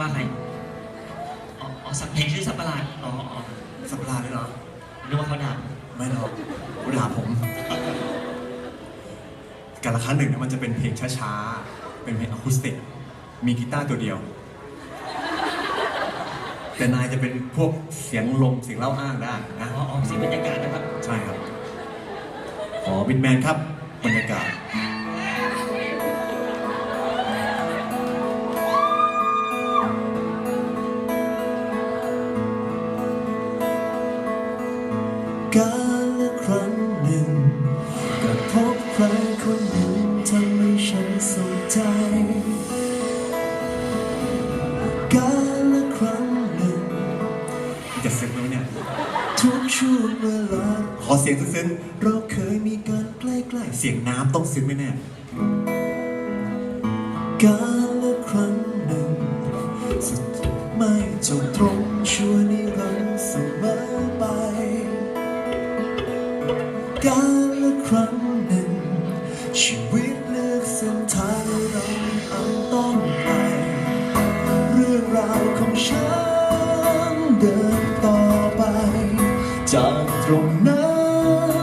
ว่าใครอ๋ออ๋อสักเพลงชื่อสัปประหลาดอ๋ออ๋อสัปดาห์เลยเหรอ นึกว่าเขาด่าไม่หรอกเขาด่าผมการละครั้งหนึ่งเนี่ยมันจะเป็นเพลงช้าๆ เป็นเพลงอะคูสติก มีกีตาร์ตัวเดียว แต่นายจะเป็นพวกเสียงลมเสียงเล่าอ้างได้นะอ๋ออ๋อเสียงบรรยากาศนะครับ ใช่ครับ ขอบินแมนครับบรรยากาศ กาละครั้งหนึ่งก็พบใครคนหนึ่งทำให้ฉันสนใจกาละครั้งหนึ่งจะซึ้งไหมเนี่ยทุกช่วงเวลาขอเสียงซึ้งๆเราเคยมีการใกล้ๆเสียงน้ำต้องซึ้งไหมเนี่ยกาละครั้งหนึ่งสุดไม่จบตรงชั่วน ครั้งหนึ่ง ชีวิตเลือกเส้นทางให้เราไม่อาจต้องไป เรื่องราวของฉันเดินต่อไป จากตรงนั้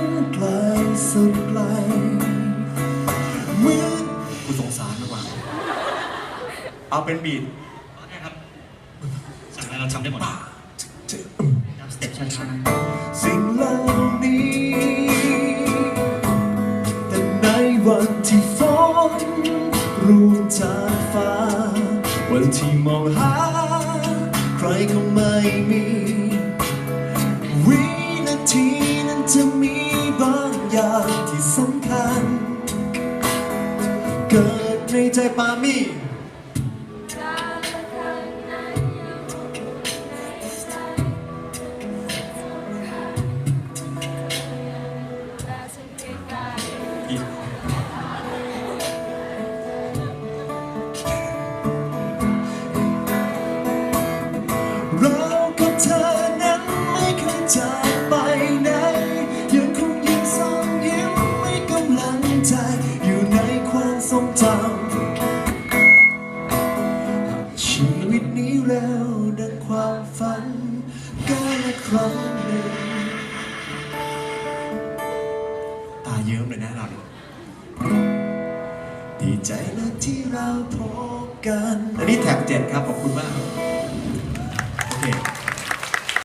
นไกลสุดไกลเหมือนกูสงสารมากกว่าเอาเป็นบีทอ๋อได้ครับสั่งอะไรเราทำได้หมดป่าเจอตามสเต็ปช้าสิ่งเหล่านี้ วันที่ฝนร่วงจากฟ้า วันที่มองหา ใครก็ไม่มี วินาทีนั้นจะมีบางอย่างที่สำคัญ เกิดในใจปามี่ ครั้งหนึ่งตาเยิ้มเลยนะเราเนี่ดีใจนะที่เราพบกัน อันนี้แท็กเจ็ดครับ ขอบคุณมาก โอเค